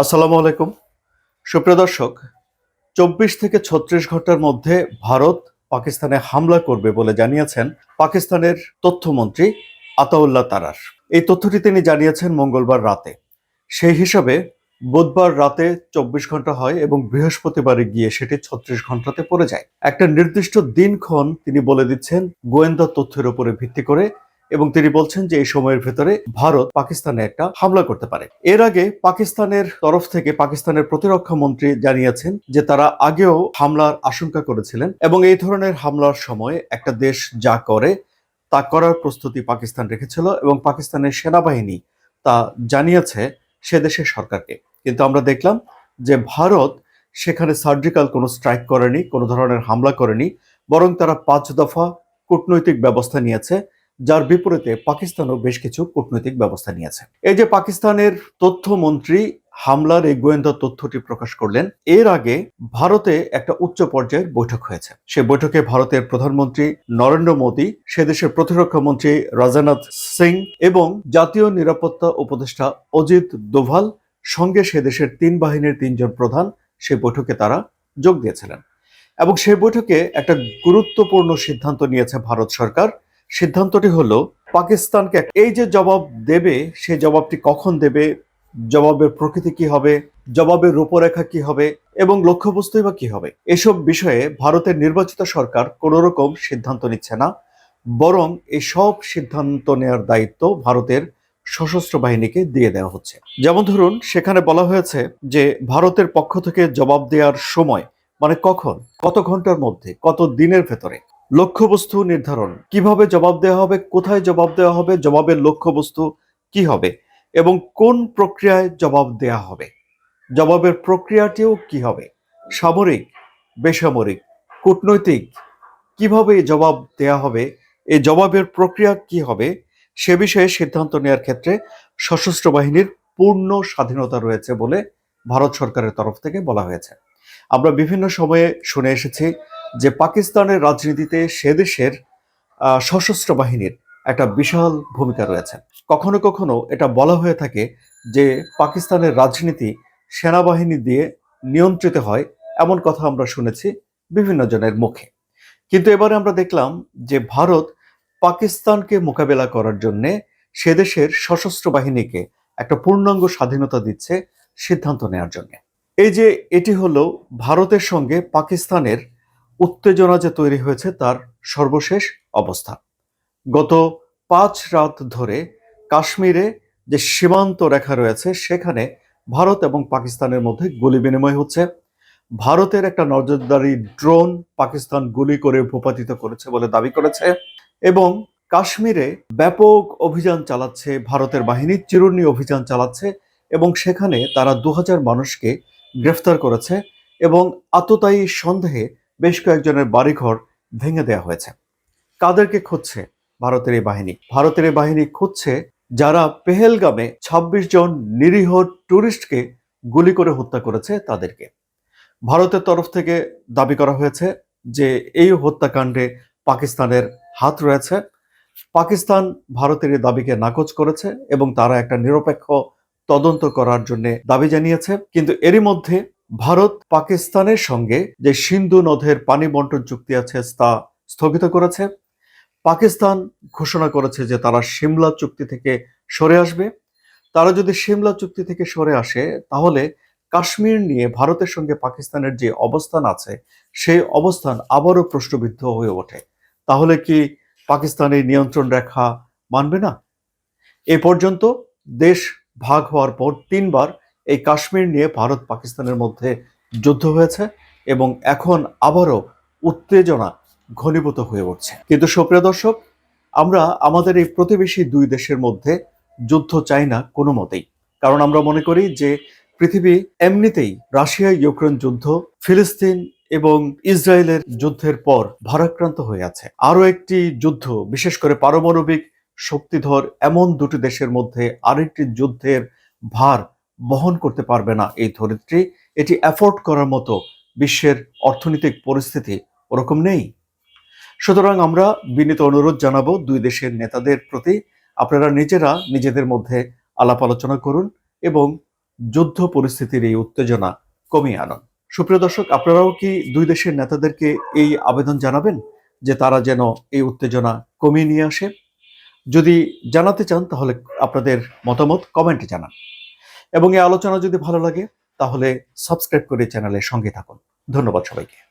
আসসালামু আলাইকুম। সুপ্রিয় দর্শক, চব্বিশ থেকে ছত্রিশ ঘণ্টার মধ্যে ভারত পাকিস্তানে হামলা করবে বলে জানিয়েছেন পাকিস্তানের তথ্যমন্ত্রী আতাউল্লাহ তারার এই তথ্যটি তিনি জানিয়েছেন মঙ্গলবার রাতে। সেই হিসাবে বুধবার রাতে চব্বিশ ঘণ্টা হয় এবং বৃহস্পতিবারে গিয়ে সেটি ছত্রিশ ঘন্টাতে পড়ে যায়। একটা নির্দিষ্ট দিনক্ষণ তিনি বলে দিচ্ছেন গোয়েন্দা তথ্যের উপরে ভিত্তি করে এবং তিনি বলছেন যে এই সময়ের ভেতরে ভারত পাকিস্তানে একটা হামলা করতে পারে। এর আগে পাকিস্তানের তরফ থেকে পাকিস্তানের প্রতিরক্ষা মন্ত্রী জানিয়েছেন যে তারা আগেও হামলার আশঙ্কা করেছিলেন এবং এই ধরনের হামলার সময় একটা দেশ যা করে, তা করার প্রস্তুতি পাকিস্তান রেখেছিল এবং পাকিস্তানের সেনাবাহিনী তা জানিয়েছে সে দেশের সরকারকে। কিন্তু আমরা দেখলাম যে ভারত সেখানে সার্জিক্যাল কোনো স্ট্রাইক করেনি, কোনো ধরনের হামলা করেনি, বরং তারা পাঁচ দফা কূটনৈতিক ব্যবস্থা নিয়েছে যার বিপরীতে পাকিস্তানও বেশ কিছু কূটনৈতিক ব্যবস্থা নিয়েছে। এই যে পাকিস্তানের তথ্যমন্ত্রী হামলার এই গোয়েন্দা তথ্যটি প্রকাশ করলেন, এর আগে ভারতে একটা উচ্চ পর্যায়ের বৈঠক হয়েছে। সে বৈঠকে ভারতের প্রধানমন্ত্রী নরেন্দ্র মোদী, সে দেশের প্রতিরক্ষা মন্ত্রী রাজানাথ সিং এবং জাতীয় নিরাপত্তা উপদেষ্টা অজিত দোভাল সঙ্গে সে দেশের তিন বাহিনীর তিনজন প্রধান সেই বৈঠকে তারা যোগ দিয়েছিলেন। এবং সেই বৈঠকে একটা গুরুত্বপূর্ণ সিদ্ধান্ত নিয়েছে ভারত সরকার সিদ্ধান্তটি হলো, পাকিস্তানকে এই যে জবাব দেবে, সে জবাবটি কখন দেবে, জবাবের প্রকৃতি কি হবে, জবাবের রূপরেখা কি হবে এবং লক্ষ্যবস্তুই বা কি হবে, এসব বিষয়ে ভারতের নির্বাচিত সরকার কোনো রকম সিদ্ধান্ত নিচ্ছে না। বরং এসব সিদ্ধান্ত নেওয়ার দায়িত্ব ভারতের সশস্ত্র বাহিনীকে দিয়ে দেওয়া হচ্ছে। যেমন ধরুন, সেখানে বলা হয়েছে যে, ভারতের পক্ষ থেকে জবাব দেওয়ার সময় মানে কখন, কত ঘণ্টার মধ্যে, কত দিনের ভেতরে লক্ষ্যবস্তু নির্ধারণ। কীভাবে জবাব দেওয়া হবে, কোথায় জবাব দেওয়া হবে, জবাবের লক্ষ্যবস্তু কি হবে এবং কোন প্রক্রিয়ায় জবাব দেওয়া হবে, জবাবের প্রক্রিয়াটিও কি হবে, সামরিক, বেসামরিক, কূটনৈতিক, কীভাবে জবাব দেওয়া হবে, এই জবাবের প্রক্রিয়া কি হবে, সে বিষয়ে সিদ্ধান্ত নেওয়ার ক্ষেত্রে সশস্ত্র বাহিনীর পূর্ণ স্বাধীনতা রয়েছে বলে ভারত সরকারের তরফ থেকে বলা হয়েছে। আমরা বিভিন্ন সময়ে শুনে এসেছি যে পাকিস্তানের রাজনীতিতে সে দেশের সশস্ত্র বাহিনীর একটা বিশাল ভূমিকা রয়েছে। কখনো কখনো এটা বলা হয়ে থাকে যে পাকিস্তানের রাজনীতি সেনাবাহিনী দিয়ে নিয়ন্ত্রিত হয়, এমন কথা আমরা শুনেছি বিভিন্ন জনের মুখে। কিন্তু এবারে আমরা দেখলাম যে ভারত পাকিস্তানকে মোকাবেলা করার জন্যে সে দেশের সশস্ত্র বাহিনীকে একটা পূর্ণাঙ্গ স্বাধীনতা দিচ্ছে সিদ্ধান্ত নেওয়ার জন্য। এই যে এটি হলো ভারতের সঙ্গে পাকিস্তানের উত্তেজনা যে তৈরি হয়েছে তার সর্বশেষ অবস্থা। গত পাঁচ রাত ধরে কাশ্মীরে যে সীমান্ত রেখা রয়েছে, সেখানে ভারত এবং পাকিস্তানের মধ্যে গুলি বিনিময় হচ্ছে। ভারতের একটা নজরদারি ড্রোন পাকিস্তান গুলি করে ভূপাতিত করেছে বলে দাবি করেছে এবং কাশ্মীরে ব্যাপক অভিযান চালাচ্ছে ভারতের বাহিনী, চিরুনি অভিযান চালাচ্ছে এবং সেখানে তারা দু হাজার মানুষকে গ্রেফতার করেছে এবং আততায়ী সন্দেহে বেশ কয়েকজনের বাড়িঘর ভেঙে দেওয়া হয়েছে। কাদেরকে খুঁজছে ভারতের এই বাহিনী? ভারতের এই বাহিনী খুঁজছে যারা পেহেলগামে ২৬ জন নিরীহ টুরিস্টকে গুলি করে হত্যা করেছে তাদেরকে। ভারতের তরফ থেকে দাবি করা হয়েছে যে এই হত্যাকাণ্ডে পাকিস্তানের হাত রয়েছে। পাকিস্তান ভারতের এই দাবিকে নাকচ করেছে এবং তারা একটা নিরপেক্ষ তদন্ত করার জন্য দাবি জানিয়েছে। কিন্তু এরই মধ্যে ভারত পাকিস্তানের সঙ্গে যে সিন্ধু নদের পানি বন্টন চুক্তি আছে তা স্থগিত করেছে। পাকিস্তান ঘোষণা করেছে যে তারা সিমলা চুক্তি থেকে সরে আসবে। তারা যদি সিমলা চুক্তি থেকে সরে আসে, তাহলে কাশ্মীর নিয়ে ভারতের সঙ্গে পাকিস্তানের যে অবস্থান আছে, সেই অবস্থান আবারও প্রশ্নবিদ্ধ হয়ে ওঠে। তাহলে কি পাকিস্তানের নিয়ন্ত্রণ রেখা মানবে না? এ পর্যন্ত দেশ ভাগ হওয়ার পর তিনবার এই কাশ্মীর নিয়ে ভারত পাকিস্তানের মধ্যে যুদ্ধ হয়েছে এবং এখন আবারও উত্তেজনা ঘনীভূত হয়ে উঠছে। কিন্তু সুপ্রিয় দর্শক, আমরা আমাদের এই প্রতিবেশী দুই দেশের মধ্যে যুদ্ধ চাই না কোনো মতেই। কারণ আমরা মনে করি যে পৃথিবী এমনিতেই রাশিয়া ইউক্রেন যুদ্ধ, ফিলিস্তিন এবং ইসরায়েলের যুদ্ধের পর ভারাক্রান্ত হয়ে আছে। আরও একটি যুদ্ধ, বিশেষ করে পারমাণবিক শক্তিধর এমন দুটি দেশের মধ্যে আরেকটি যুদ্ধের ভার বহন করতে পারবে না এই ধরিত্রী। এটি অ্যাফোর্ড করার মতো বিশ্বের অর্থনৈতিক পরিস্থিতি ওরকম নেই। সুতরাং আমরা বিনীত অনুরোধ জানাব দুই দেশের নেতাদের প্রতি, আপনারা নিজেরা নিজেদের মধ্যে আলাপ আলোচনা করুন এবং যুদ্ধ পরিস্থিতির এই উত্তেজনা কমিয়ে আনুন। সুপ্রিয় দর্শক, আপনারাও কি দুই দেশের নেতাদেরকে এই আবেদন জানাবেন যে তারা যেন এই উত্তেজনা কমিয়ে নিয়ে আসে? যদি জানাতে চান তাহলে আপনাদের মতামত কমেন্টে জানান। এবং এই আলোচনা যদি ভালো লাগে তাহলে সাবস্ক্রাইব করে চ্যানেলের সঙ্গে থাকুন। ধন্যবাদ সবাইকে।